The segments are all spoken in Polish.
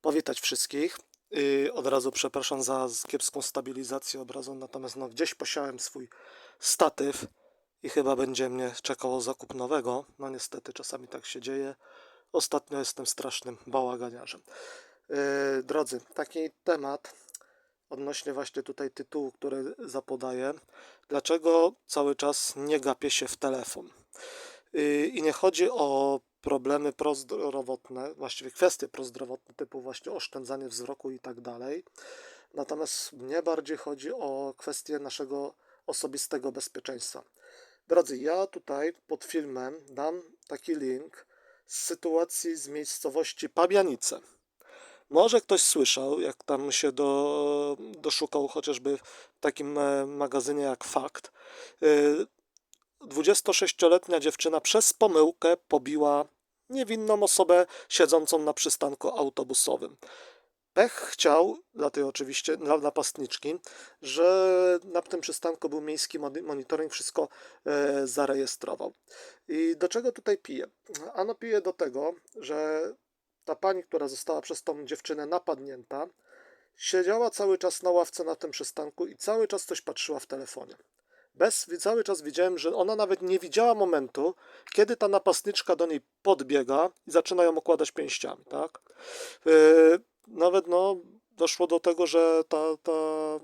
powitać wszystkich. Od razu przepraszam za kiepską stabilizację obrazu, natomiast no, gdzieś posiałem swój statyw i chyba będzie mnie czekało zakup nowego. No niestety czasami tak się dzieje. Ostatnio jestem strasznym bałaganiarzem. Yy, drodzy, taki temat odnośnie właśnie tutaj tytułu, który zapodaję. Dlaczego cały czas nie gapię się w telefon? Yy, I nie chodzi o problemy prozdrowotne, właściwie kwestie prozdrowotne, typu właśnie oszczędzanie wzroku i tak dalej. Natomiast mnie bardziej chodzi o kwestię naszego osobistego bezpieczeństwa. Drodzy, ja tutaj pod filmem dam taki link z sytuacji z miejscowości Pabianice. Może ktoś słyszał, jak tam się do, doszukał chociażby w takim e, magazynie jak Fakt. Y, 26-letnia dziewczyna przez pomyłkę pobiła niewinną osobę siedzącą na przystanku autobusowym. Pech chciał, dla tej oczywiście, dla napastniczki, że na tym przystanku był miejski moni- monitoring, wszystko e, zarejestrował. I do czego tutaj pije? Ano pije do tego, że ta pani, która została przez tą dziewczynę napadnięta, siedziała cały czas na ławce na tym przystanku i cały czas coś patrzyła w telefonie. Bez, cały czas widziałem, że ona nawet nie widziała momentu, kiedy ta napastniczka do niej podbiega i zaczyna ją okładać pięściami, tak? Yy, nawet no, doszło do tego, że ta, ta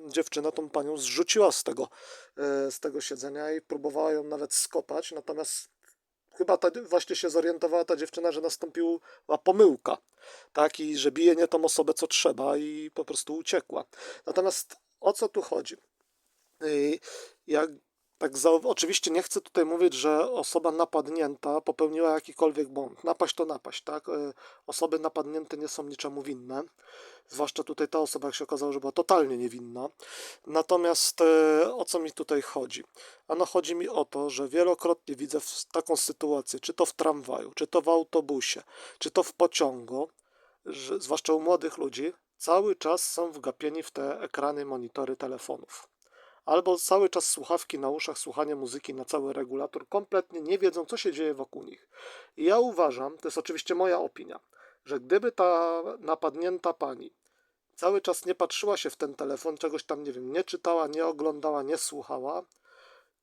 dziewczyna tą panią zrzuciła z tego, yy, z tego siedzenia i próbowała ją nawet skopać, natomiast chyba ta, właśnie się zorientowała ta dziewczyna, że nastąpiła pomyłka, tak? I że bije nie tą osobę, co trzeba i po prostu uciekła. Natomiast o co tu chodzi? Yy, Jak tak za, oczywiście nie chcę tutaj mówić, że osoba napadnięta popełniła jakikolwiek błąd. Napaść to napaść, tak? Yy, Osoby napadnięte nie są niczemu winne. Zwłaszcza tutaj ta osoba, jak się okazało, że była totalnie niewinna. Natomiast e, o co mi tutaj chodzi? Ano chodzi mi o to, że wielokrotnie widzę taką sytuację, czy to w tramwaju, czy to w autobusie, czy to w pociągu, że, zwłaszcza u młodych ludzi, cały czas są wgapieni w te ekrany, monitory telefonów. Albo cały czas słuchawki na uszach, słuchanie muzyki na cały regulator, kompletnie nie wiedzą, co się dzieje wokół nich. I ja uważam, to jest oczywiście moja opinia, że gdyby ta napadnięta pani cały czas nie patrzyła się w ten telefon, czegoś tam, nie wiem, nie czytała, nie oglądała, nie słuchała,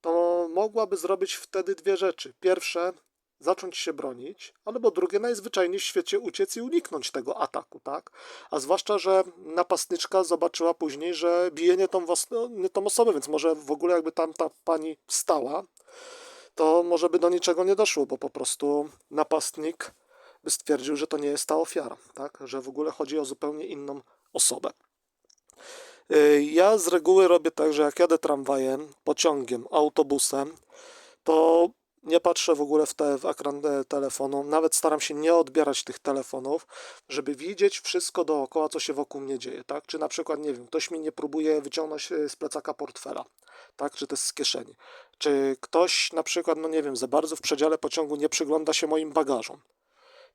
to mogłaby zrobić wtedy dwie rzeczy. Pierwsze, zacząć się bronić, albo drugie, najzwyczajniej w świecie uciec i uniknąć tego ataku, tak? A zwłaszcza, że napastniczka zobaczyła później, że bije nie tą, własną, nie tą osobę, więc może w ogóle jakby tam ta pani wstała, to może by do niczego nie doszło, bo po prostu napastnik by stwierdził, że to nie jest ta ofiara, tak? Że w ogóle chodzi o zupełnie inną osobę. Y, Ja z reguły robię tak, że jak jadę tramwajem, pociągiem, autobusem, to nie patrzę w ogóle w, te, w ekran e, telefonu, nawet staram się nie odbierać tych telefonów, żeby widzieć wszystko dookoła, co się wokół mnie dzieje, tak? Czy na przykład, nie wiem, ktoś mi nie próbuje wyciągnąć e, z plecaka portfela, tak? Czy to jest z kieszeni. Czy ktoś na przykład, no nie wiem, za bardzo w przedziale pociągu nie przygląda się moim bagażom.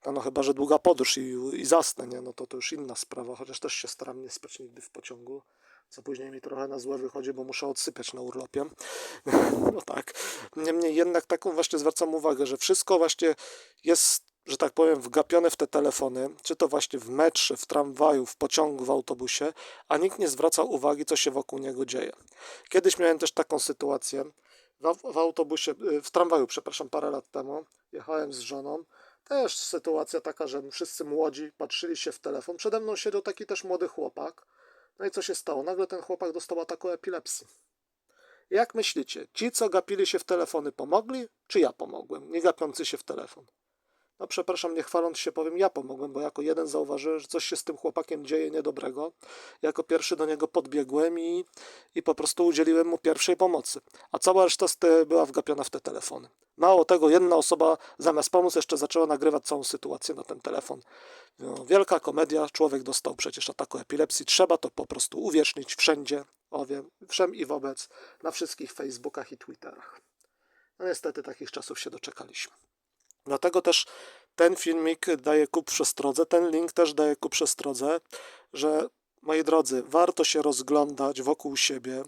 No, no chyba, że długa podróż i, i zasnę, nie? No to to już inna sprawa, chociaż też się staram nie spać nigdy w pociągu, co później mi trochę na złe wychodzi, bo muszę odsypiać na urlopie. No tak. Niemniej jednak taką właśnie zwracam uwagę, że wszystko właśnie jest, że tak powiem, wgapione w te telefony, czy to właśnie w metrze, w tramwaju, w pociągu, w autobusie, a nikt nie zwraca uwagi, co się wokół niego dzieje. Kiedyś miałem też taką sytuację w, autobusie, y, w tramwaju, przepraszam, parę lat temu. Jechałem z żoną. Też sytuacja taka, że wszyscy młodzi patrzyli się w telefon. Przede mną siedział taki też młody chłopak. No i co się stało? Nagle ten chłopak dostał ataku epilepsji. Jak myślicie, ci, co gapili się w telefony, pomogli, czy ja pomogłem, nie gapiący się w telefon? No przepraszam, nie chwaląc się powiem, ja pomogłem, bo jako jeden zauważyłem, że coś się z tym chłopakiem dzieje niedobrego. Jako pierwszy do niego podbiegłem i, i po prostu udzieliłem mu pierwszej pomocy. A cała reszta była wgapiona w te telefony. Mało tego, jedna osoba zamiast pomóc jeszcze zaczęła nagrywać całą sytuację na ten telefon. No, wielka komedia, człowiek dostał przecież ataku epilepsji. Trzeba to po prostu uwiecznić wszędzie, o wiem, wszem i wobec, na wszystkich Facebookach i Twitterach. No niestety takich czasów się doczekaliśmy. Dlatego też ten filmik daje ku przestrodze, ten link też daje ku przestrodze, że moi drodzy, warto się rozglądać wokół siebie.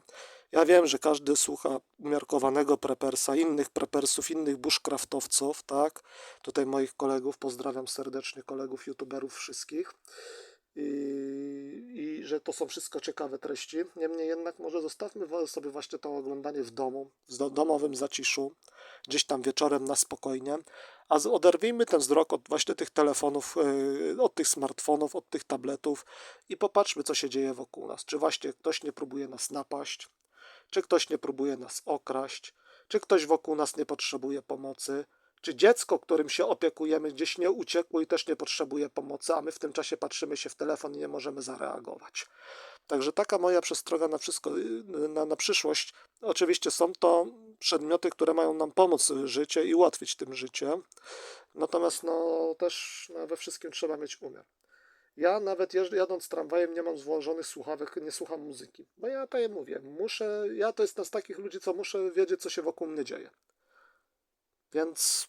Ja wiem, że każdy słucha umiarkowanego prepersa, innych prepersów, innych bushcraftowców, tak? Tutaj moich kolegów, pozdrawiam serdecznie kolegów, youtuberów wszystkich. I, i że to są wszystko ciekawe treści. Niemniej jednak może zostawmy sobie właśnie to oglądanie w domu, w do- domowym zaciszu, gdzieś tam wieczorem na spokojnie, a oderwijmy ten wzrok od właśnie tych telefonów, yy, od tych smartfonów, od tych tabletów i popatrzmy, co się dzieje wokół nas. Czy właśnie ktoś nie próbuje nas napaść, czy ktoś nie próbuje nas okraść, czy ktoś wokół nas nie potrzebuje pomocy, czy dziecko, którym się opiekujemy, gdzieś nie uciekło i też nie potrzebuje pomocy, a my w tym czasie patrzymy się w telefon i nie możemy zareagować. Także taka moja przestroga na wszystko, yy, na, na przyszłość. Oczywiście są to przedmioty, które mają nam pomóc w życie i ułatwić tym życie. Natomiast no, też no, we wszystkim trzeba mieć umiar. Ja nawet jadąc tramwajem nie mam złożonych słuchawek, nie słucham muzyki. Bo ja tak mówię, muszę, ja to jestem z takich ludzi, co muszę wiedzieć, co się wokół mnie dzieje. Więc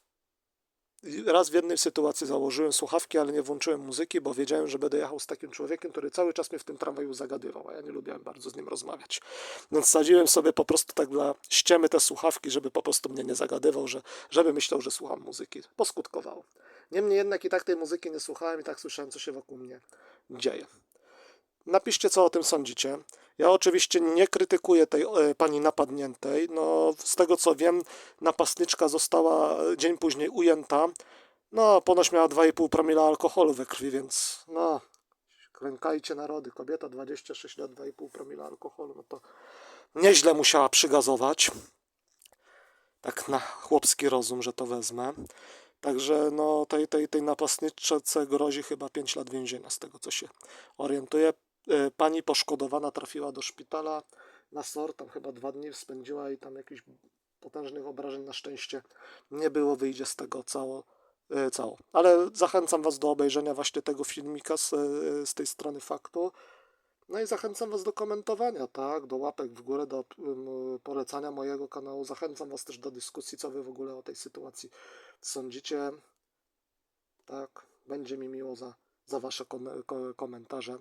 raz w jednej sytuacji założyłem słuchawki, ale nie włączyłem muzyki, bo wiedziałem, że będę jechał z takim człowiekiem, który cały czas mnie w tym tramwaju zagadywał, a ja nie lubiłem bardzo z nim rozmawiać. Więc sadziłem sobie po prostu tak dla ściemy te słuchawki, żeby po prostu mnie nie zagadywał, że, żeby myślał, że słucham muzyki. Poskutkowało. Niemniej jednak i tak tej muzyki nie słuchałem i tak słyszałem, co się wokół mnie dzieje. Napiszcie, co o tym sądzicie. Ja oczywiście nie krytykuję tej e, pani napadniętej. No, z tego co wiem, napastniczka została e, dzień później ujęta. No, ponoć miała 2,5 promila alkoholu we krwi, więc no, klękajcie narody. Kobieta 26 lat, 2,5 promila alkoholu, no to nieźle musiała przygazować. Tak na chłopski rozum, że to wezmę. Także no, tej, tej, tej napastniczce grozi chyba 5 lat więzienia, z tego co się orientuję. E, Pani poszkodowana trafiła do szpitala na SOR, tam chyba dwa dni spędziła i tam jakichś potężnych obrażeń na szczęście nie było, wyjdzie z tego cało. e, cało. Ale zachęcam Was do obejrzenia właśnie tego filmika z, e, z tej strony faktu. No i zachęcam Was do komentowania, tak, do łapek w górę, do polecania mojego kanału. Zachęcam Was też do dyskusji, co Wy w ogóle o tej sytuacji sądzicie. Tak, będzie mi miło za, za Wasze kom- ko- komentarze.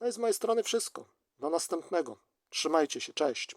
No i z mojej strony wszystko. Do następnego. Trzymajcie się, cześć.